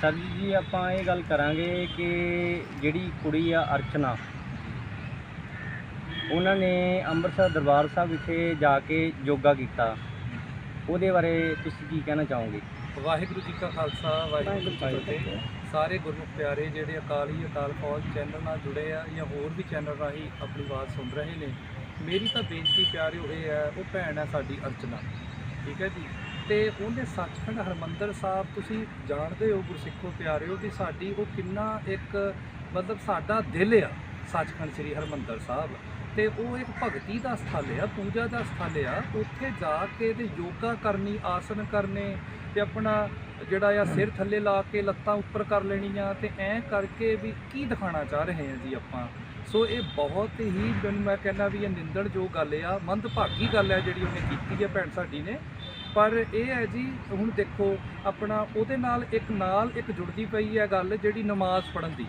Sir ਜੀ ਆਪਾਂ ਇਹ ਗੱਲ ਕਰਾਂਗੇ ਕਿ ਜਿਹੜੀ ਕੁੜੀ ਆ ਅਰਚਨਾ ਉਹਨਾਂ ਨੇ ਅੰਮ੍ਰਿਤਸਰ ਦਰਬਾਰ ਸਾਹਿਬ ਵਿਖੇ ਜਾ ਕੇ ਯੋਗਾ ਕੀਤਾ। ਉਹਦੇ ਬਾਰੇ ਤੁਸੀਂ ਕੀ ਕਹਿਣਾ ਚਾਹੋਗੇ? ਵਾਹਿਗੁਰੂ ਜੀ ਕਾ ਖਾਲਸਾ ਵਾਹਿਗੁਰੂ ਜੀ ਕੀ ਫਤਿਹ। ਸਾਰੇ ਗੁਰਮੁਖ ਪਿਆਰੇ ਜਿਹੜੇ ਅਕਾਲੀ ਅਕਾਲ ਫੌਜ ਚੈਨਲ ਨਾਲ ਜੁੜੇ ਆ ਜਾਂ ਹੋਰ ਵੀ ਚੈਨਲ ਰਾਹੀਂ ਆਪਣੀ ਆਵਾਜ਼ ਸੁਣ ਰਹੇ ਨੇ ਮੇਰੀ ਤਾਂ ਬੇਨਤੀ ਪਿਆਰਿਓ ਇਹ ਹੈ ਉਹ ਭੈਣ ਹੈ ਸਾਡੀ ਅਰਚਨਾ। ਠੀਕ ਹੈ ਜੀ? ਤੇ ਉਹਦੇ ਸੱਚਖੰਡ ਹਰਮੰਦਰ ਸਾਹਿਬ, ਤੁਸੀਂ ਜਾਣਦੇ ਹੋ ਗੁਰਸਿੱਖੋ ਪਿਆਰਿਓ ਕਿ ਸਾਡੀ ਉਹ ਕਿੰਨਾ ਇੱਕ ਮਤਲਬ ਸਾਡਾ ਦਿਲ ਆ ਸੱਚਖੰਡ ਸ੍ਰੀ ਹਰਮੰਦਰ ਸਾਹਿਬ। ਤੇ ਉਹ ਇੱਕ ਭਗਤੀ ਦਾ ਸਥਲ ਆ, ਪੂਜਾ ਦਾ ਸਥਲ ਆ। ਉੱਥੇ ਜਾ ਕੇ ਤੇ ਯੋਗਾ ਕਰਨੀ, ਆਸਨ ਕਰਨੇ ਤੇ ਆਪਣਾ ਜਿਹੜਾ ਆ ਸਿਰ ਥੱਲੇ ਲਾ ਕੇ ਲੱਤਾਂ ਉੱਪਰ ਕਰ ਲੈਣੀਆਂ ਤੇ ਐਂ ਕਰਕੇ ਵੀ ਕੀ ਦਿਖਾਣਾ ਚਾਹ ਰਹੇ ਹਾਂ ਜੀ ਆਪਾਂ। ਸੋ ਇਹ ਬਹੁਤ ਹੀ ਮੈਨੂੰ ਮੈਂ ਕਹਿੰਦਾ ਵੀ ਇਹ ਨਿੰਦਣਯੋਗ ਗੱਲ ਆ, ਮੰਦਭਾਗੀ ਗੱਲ ਹੈ ਜਿਹੜੀ ਉਹਨੇ ਕੀਤੀ ਹੈ ਭੈਣ ਸਾਡੀ ਨੇ। ਪਰ ਇਹ ਹੈ ਜੀ ਹੁਣ ਦੇਖੋ ਆਪਣਾ ਉਹਦੇ ਨਾਲ ਇੱਕ ਨਾਲ ਇੱਕ ਜੁੜਦੀ ਪਈ ਹੈ ਗੱਲ ਜਿਹੜੀ ਨਮਾਜ਼ ਪੜ੍ਹਨ ਦੀ।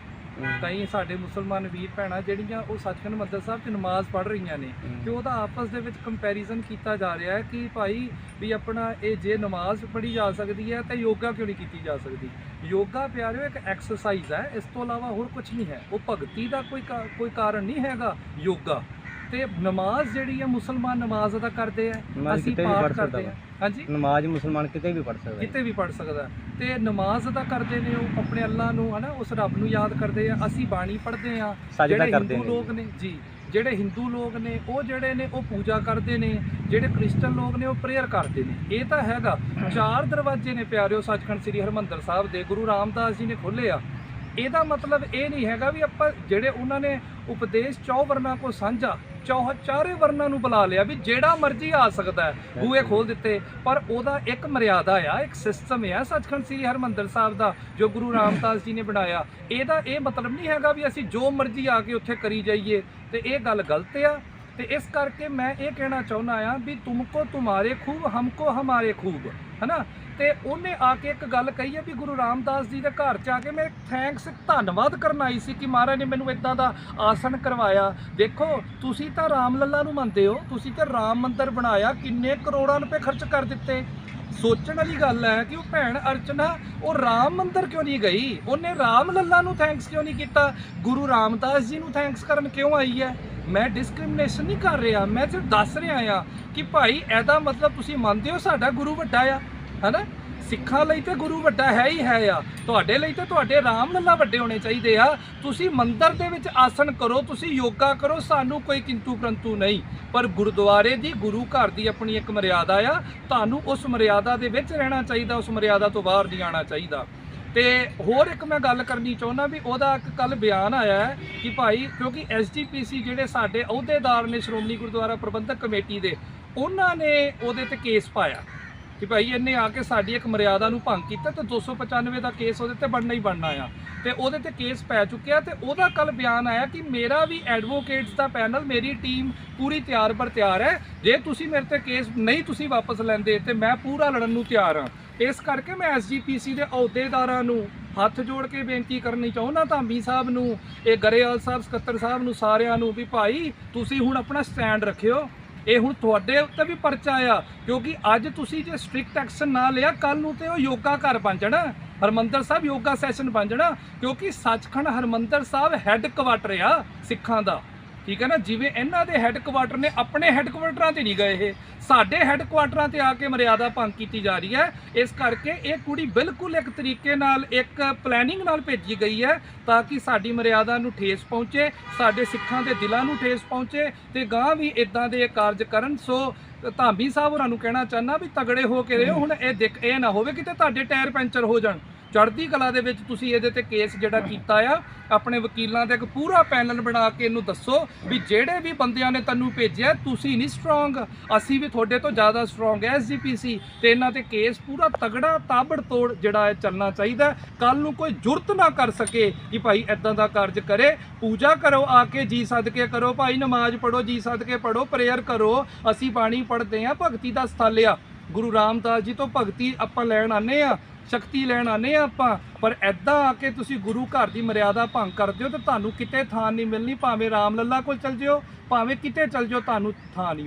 ਕਈ ਸਾਡੇ ਮੁਸਲਮਾਨ ਵੀਰ ਭੈਣਾਂ ਜਿਹੜੀਆਂ ਉਹ ਸੱਚਖੰਡ ਮੰਦਰ ਸਾਹਿਬ 'ਚ ਨਮਾਜ਼ ਪੜ੍ਹ ਰਹੀਆਂ ਨੇ। ਕਿ ਉਹਦਾ ਆਪਸ ਦੇ ਵਿੱਚ ਕੰਪੈਰੀਜ਼ਨ ਕੀਤਾ ਜਾ ਰਿਹਾ ਹੈ ਕਿ ਭਾਈ ਵੀ ਆਪਣਾ ਇਹ ਜੇ ਨਮਾਜ਼ ਪੜ੍ਹੀ ਜਾ ਸਕਦੀ ਹੈ ਤਾਂ ਯੋਗਾ ਕਿਉਂ ਨਹੀਂ ਕੀਤੀ ਜਾ ਸਕਦੀ? ਯੋਗਾ ਪਿਆਰਿਓ ਇੱਕ ਐਕਸਰਸਾਈਜ਼ ਹੈ। ਇਸ ਤੋਂ ਇਲਾਵਾ ਹੋਰ ਕੁਝ ਨਹੀਂ ਹੈ। ਉਹ ਭਗਤੀ ਦਾ ਕੋਈ ਕੋਈ ਕਾਰਨ ਨਹੀਂ ਹੈਗਾ ਯੋਗਾ। ਤੇ ਨਮਾਜ਼ ਜਿਹੜੀ ਹੈ ਮੁਸਲਮਾਨ ਨਮਾਜ਼ ਅਦਾ ਕਰਦੇ ਆ ਅਸੀਂ ਪਾਠ ਕਰਦੇ ਆ। ਹਾਂਜੀ? ਨਮਾਜ਼ ਮੁਸਲਮਾਨ ਕਿਤੇ ਵੀ ਪੜ੍ਹ ਸਕਦਾ ਕਿਤੇ ਵੀ ਪੜ ਸਕਦਾ। ਤੇ ਨਮਾਜ਼ ਅਦਾ ਕਰਦੇ ਨੇ ਉਹ ਆਪਣੇ ਅੱਲਾ ਨੂੰ ਹਨਾ ਉਸ ਰੱਬ ਨੂੰ ਯਾਦ ਕਰਦੇ ਆ। ਅਸੀਂ ਬਾਣੀ ਪੜ੍ਹਦੇ ਆ ਜਿਹੜੇ ਹਿੰਦੂ ਲੋਕ ਨੇ ਜੀ ਜਿਹੜੇ ਹਿੰਦੂ ਲੋਕ ਨੇ ਉਹ ਜਿਹੜੇ ਨੇ ਉਹ ਪੂਜਾ ਕਰਦੇ ਨੇ ਜਿਹੜੇ ਕ੍ਰਿਸਚਨ ਲੋਕ ਨੇ ਉਹ ਪ੍ਰੇਅਰ ਕਰਦੇ ਨੇ। ਇਹ ਤਾਂ ਹੈਗਾ। ਚਾਰ ਦਰਵਾਜ਼ੇ ਨੇ ਪਿਆਰਿਓ ਸੱਚਖੰਡ ਸ੍ਰੀ ਹਰਮੰਦਰ ਸਾਹਿਬ ਦੇ ਗੁਰੂ ਰਾਮਦਾਸ ਜੀ ਨੇ ਖੋਲ੍ਹੇ ਆ। ਇਹਦਾ ਮਤਲਬ ਇਹ ਨਹੀਂ ਹੈਗਾ ਵੀ ਆਪਾਂ ਜਿਹੜੇ ਉਹਨਾਂ ਨੇ ਉਪਦੇਸ਼ ਚੌ ਵਰਨਾ ਕੋ ਸਾਂਝਾ ਚੌਹ ਚਾਰੇ ਵਰਨਾਂ ਨੂੰ ਬੁਲਾ ਲਿਆ ਵੀ ਜਿਹੜਾ ਮਰਜ਼ੀ ਆ ਸਕਦਾ ਬੂਹੇ ਖੋਲ ਦਿੱਤੇ। ਪਰ ਉਹਦਾ ਇੱਕ ਮਰਿਆਦਾ ਆ ਇੱਕ ਸਿਸਟਮ ਆ। ਸੱਚਖੰਡ ਸ੍ਰੀ ਹਰਮੰਦਰ ਸਾਹਿਬ ਦਾ ਜੋ ਗੁਰੂ ਰਾਮਦਾਸ ਜੀ ਨੇ ਬਣਾਇਆ ਇਹਦਾ ਇਹ ਮਤਲਬ ਨਹੀਂ ਹੈਗਾ ਵੀ ਅਸੀਂ ਜੋ ਮਰਜ਼ੀ ਆ ਕੇ ਉੱਥੇ ਕਰੀ ਜਾਈਏ। ਤੇ ਇਹ ਗੱਲ ਗਲਤ ਆ। ਤੇ ਇਸ ਕਰਕੇ ਮੈਂ ਇਹ ਕਹਿਣਾ ਚਾਹੁੰਦਾ ਆ ਵੀ ਤੁਮਕੋ ਤੁਮਾਰੇ ਖੂਬ ਹਮਕੋ ਹਮਾਰੇ ਖੂਬ ਹਨਾ? ਤੇ ਉਹਨੇ ਆ ਕੇ ਇੱਕ ਗੱਲ ਕਹੀ ਹੈ ਵੀ ਗੁਰੂ ਰਾਮਦਾਸ ਜੀ ਦੇ ਘਰ ਚ ਆ ਕੇ ਮੈਂ ਥੈਂਕਸ ਧੰਨਵਾਦ ਕਰਨ ਆਈ ਸੀ ਕਿ ਮਹਾਰਾਜ ਨੇ ਮੈਨੂੰ ਇਦਾਂ ਦਾ ਆਸਣ ਕਰਵਾਇਆ। ਦੇਖੋ, ਤੁਸੀਂ ਤਾਂ ਰਾਮ ਲੱਲਾ ਨੂੰ ਮੰਨਦੇ ਹੋ, ਤੁਸੀਂ ਤਾਂ ਰਾਮ ਮੰਦਿਰ ਬਣਾਇਆ, ਕਿੰਨੇ ਕਰੋੜਾਂ ਰੁਪਏ ਖਰਚ ਕਰ ਦਿੱਤੇ। ਸੋਚਣ ਵਾਲੀ ਗੱਲ ਹੈ ਕਿ ਉਹ ਭੈਣ ਅਰਚਨਾ, ਉਹ ਰਾਮ ਮੰਦਰ ਕਿਉਂ ਨਹੀਂ ਗਈ? ਉਹਨੇ ਰਾਮ ਲੱਲਾ ਨੂੰ ਥੈਂਕਸ ਕਿਉਂ ਨਹੀਂ ਕੀਤਾ? ਗੁਰੂ ਰਾਮਦਾਸ ਜੀ ਨੂੰ ਥੈਂਕਸ ਕਰਨ ਕਿਉਂ ਆਈ ਹੈ? ਮੈਂ ਡਿਸਕ੍ਰਿਮੀਨੇਸ਼ਨ ਨਹੀਂ ਕਰ ਰਿਹਾ, ਮੈਂ ਸਿਰਫ ਦੱਸ ਰਿਹਾ ਆ ਕਿ ਭਾਈ, ਇਹਦਾ ਮਤਲਬ ਤੁਸੀਂ ਮੰਨਦੇ ਹੋ ਸਾਡਾ ਗੁਰੂ ਵੱਡਾ ਆ? ਹੈਨਾ? ਸਿੱਖਾਂ ਲਈ ਤੇ ਗੁਰੂ ਵੱਡਾ ਹੈ ਹੀ ਹੈ ਆ। ਤੁਹਾਡੇ ਲਈ ਤੇ ਤੁਹਾਡੇ ਰਾਮ ਲੱਲਾ ਵੱਡੇ ਹੋਣੇ ਚਾਹੀਦੇ ਆ। ਤੁਸੀਂ ਮੰਦਰ ਦੇ ਵਿੱਚ ਆਸਣ ਕਰੋ, ਤੁਸੀਂ ਯੋਗਾ ਕਰੋ, ਸਾਨੂੰ ਕੋਈ ਕਿੰਤੂ ਪ੍ਰੰਤੂ ਨਹੀਂ। ਪਰ ਗੁਰਦੁਆਰੇ ਦੀ ਗੁਰੂ ਘਰ ਦੀ ਆਪਣੀ ਇੱਕ ਮਰਿਆਦਾ ਆ। ਤੁਹਾਨੂੰ ਉਸ ਮਰਿਆਦਾ ਦੇ ਵਿੱਚ ਰਹਿਣਾ ਚਾਹੀਦਾ, ਉਸ ਮਰਿਆਦਾ ਤੋਂ ਬਾਹਰ ਨਹੀਂ ਆਉਣਾ ਚਾਹੀਦਾ। ਤੇ ਹੋਰ ਇੱਕ ਮੈਂ ਗੱਲ ਕਰਨੀ ਚਾਹੁੰਦਾ ਵੀ ਉਹਦਾ ਇੱਕ ਕੱਲ ਬਿਆਨ ਆਇਆ ਹੈ ਕਿ ਭਾਈ, ਕਿਉਂਕਿ ਐਸਜੀਪੀਸੀ ਜਿਹੜੇ ਸਾਡੇ ਅਹੁਦੇਦਾਰ ਨੇ ਸ਼੍ਰੋਮਣੀ ਗੁਰਦੁਆਰਾ ਪ੍ਰਬੰਧਕ ਕਮੇਟੀ ਦੇ, ਉਹਨਾਂ ਨੇ ਉਹਦੇ ਤੇ ਕੇਸ ਪਾਇਆ। ਕਿ ਭਾਈ ਇਹਨੇ ਆ ਕੇ ਸਾਡੀ ਇੱਕ ਮਰਿਆਦਾ ਨੂੰ ਭੰਗ ਕੀਤਾ ਤੇ 295 ਦਾ ਕੇਸ ਉਹਦੇ ਤੇ ਬਣਨਾ ਹੀ ਬਣਨਾ ਆ। ਤੇ ਉਹਦੇ ਤੇ ਕੇਸ ਪੈ ਚੁੱਕਿਆ ਤੇ ਉਹਦਾ ਕੱਲ ਬਿਆਨ ਆਇਆ ਕਿ ਮੇਰਾ ਵੀ ਐਡਵੋਕੇਟਸ ਦਾ ਪੈਨਲ ਮੇਰੀ ਟੀਮ ਪੂਰੀ ਤਿਆਰ ਬਰ ਤਿਆਰ ਹੈ। ਜੇ ਤੁਸੀਂ ਮੇਰੇ ਤੇ ਕੇਸ ਨਹੀਂ ਤੁਸੀਂ ਵਾਪਸ ਲੈਂਦੇ ਤੇ ਮੈਂ ਪੂਰਾ ਲੜਨ ਨੂੰ ਤਿਆਰ ਹਾਂ। ਇਸ ਕਰਕੇ ਮੈਂ ਐਸਜੀਪੀਸੀ ਦੇ ਅਹੁਦੇਦਾਰਾਂ ਨੂੰ ਹੱਥ ਜੋੜ ਕੇ ਬੇਨਤੀ ਕਰਨੀ ਚਾਹੁੰਦਾ ਧਾਮੀ ਸਾਹਿਬ ਨੂੰ, ਇਹ ਗਰੇਵਾਲ ਸਾਹਿਬ, ਸਕੱਤਰ ਸਾਹਿਬ ਨੂੰ ਸਾਰਿਆਂ ਨੂੰ ਵੀ ਭਾਈ ਤੁਸੀਂ ਹੁਣ ਆਪਣਾ ਸਟੈਂਡ ਰੱਖਿਓ। ਇਹ ਹੁਣ ਤੁਹਾਡੇ ਉੱਤੇ ਵੀ ਪਰਚਾ ਆ, ਕਿਉਂਕਿ ਅੱਜ ਤੁਸੀਂ ਜੇ ਸਟ੍ਰਿਕਟ ਐਕਸ਼ਨ ਨਾ ਲਿਆ ਕੱਲ ਨੂੰ ਤੇ ਉਹ ਯੋਗਾ ਘਰ ਬਣ ਜਾਣਾ। ਹਰਮੰਦਰ ਸਾਹਿਬ ਯੋਗਾ ਸੈਸ਼ਨ ਬਣ ਜਾਣਾ, ਕਿਉਂਕਿ ਸੱਚਖੰਡ ਹਰਮੰਦਰ ਸਾਹਿਬ ਹੈੱਡ ਕੁਆਟਰ ਆ ਸਿੱਖਾਂ ਦਾ। ਠੀਕ ਹੈ ਨਾ? ਜਿਵੇਂ ਇਹਨਾਂ ਦੇ ਹੈੱਡਕੁਆਟਰ ਨੇ ਆਪਣੇ ਹੈੱਡਕੁਆਟਰਾਂ ਤੇ ਨਹੀਂ ਗਏ ਇਹ। ਸਾਡੇ ਹੈੱਡਕੁਆਟਰਾਂ ਤੇ ਆ ਕੇ ਮਰਿਆਦਾ ਭੰਗ ਕੀਤੀ ਜਾ ਰਹੀ ਹੈ। ਇਸ ਕਰਕੇ ਇਹ ਕੁੜੀ ਬਿਲਕੁਲ ਇੱਕ ਤਰੀਕੇ ਨਾਲ, ਇੱਕ ਪਲੈਨਿੰਗ ਨਾਲ ਭੇਜੀ ਗਈ ਹੈ ਤਾਂ ਕਿ ਸਾਡੀ ਮਰਿਆਦਾ ਨੂੰ ਠੇਸ ਪਹੁੰਚੇ, ਸਾਡੇ ਸਿੱਖਾਂ ਦੇ ਦਿਲਾਂ ਨੂੰ ਠੇਸ ਪਹੁੰਚੇ ਤੇ ਗਾਂ ਵੀ ਇਦਾਂ ਦੇ ਕਾਰਜ ਕਰਨ। ਸੋ, ਧਾਮੀ ਸਾਹਿਬ ਹੋਰਾਂ ਨੂੰ ਕਹਿਣਾ ਚਾਹਨਾ ਵੀ ਤਗੜੇ ਹੋ ਕੇ ਰਹੋ ਹੁਣ ਇਹ ਦੇਖ, ਇਹ ਨਾ ਹੋਵੇ ਕਿਤੇ ਤੁਹਾਡੇ ਟਾਇਰ ਪੈਂਚਰ ਹੋ ਜਾਣ। ਚੜ੍ਹਦੀ ਕਲਾ ਦੇ ਵਿੱਚ ਤੁਸੀਂ ਇਹਦੇ ਤੇ ਕੇਸ ਜਿਹੜਾ ਕੀਤਾ ਆ, ਆਪਣੇ ਵਕੀਲਾਂ ਦਾ ਇੱਕ ਪੂਰਾ ਪੈਨਲ ਬਣਾ ਕੇ ਇਹਨੂੰ ਦੱਸੋ ਵੀ ਜਿਹੜੇ ਵੀ ਬੰਦਿਆਂ ਨੇ ਤੈਨੂੰ ਭੇਜਿਆ, ਤੁਸੀਂ ਨਹੀਂ ਸਟਰੋਂਗ ਅਸੀਂ ਵੀ ਤੁਹਾਡੇ ਤੋਂ ਜ਼ਿਆਦਾ ਸਟਰੋਂਗ ਹੈ ਐਸਜੀਪੀਸੀ ਤੇ ਇਹਨਾਂ ਤੇ ਕੇਸ ਪੂਰਾ ਤਗੜਾ ਤਾਬੜ ਤੋੜ ਜਿਹੜਾ ਹੈ ਚੱਲਣਾ ਚਾਹੀਦਾ। ਕੱਲ ਨੂੰ ਕੋਈ ਜੁਰਤ ਨਾ ਕਰ ਸਕੇ ਕਿ ਭਾਈ ਐਦਾਂ ਦਾ ਕਾਰਜ ਕਰੇ। ਪੂਜਾ ਕਰੋ, ਆ ਕੇ ਜੀ ਸਦਕੇ ਕਰੋ। ਭਾਈ ਨਮਾਜ਼ ਪੜੋ ਜੀ ਸਦਕੇ ਪੜੋ ਪ੍ਰੇਅਰ ਕਰੋ। ਅਸੀਂ ਬਾਣੀ ਪੜ੍ਹਦੇ ਆ ਭਗਤੀ ਦਾ ਸਥਲ ਆ। ਗੁਰੂ ਰਾਮਦਾਸ ਜੀ ਤੋਂ ਭਗਤੀ ਆਪਾਂ ਲੈਣ ਆਨੇ ਆ ਸ਼ਕਤੀ ਲੈਣ ਆਨੇ ਆ ਆਪਾਂ। ਪਰ ਐਦਾਂ ਆ ਕੇ ਤੁਸੀਂ ਗੁਰੂ ਘਰ ਦੀ ਮਰਿਆਦਾ ਭੰਗ ਕਰਦੇ ਹੋ ਤੇ ਤੁਹਾਨੂੰ ਕਿਤੇ ਥਾਂ ਨਹੀਂ ਮਿਲਣੀ, ਭਾਵੇਂ ਰਾਮ ਲੱਲਾ ਕੋਲ ਚਲ ਜਿਓ, ਭਾਵੇਂ ਕਿਤੇ ਚਲ ਜਿਓ, ਤੁਹਾਨੂੰ ਥਾਂ ਨਹੀਂ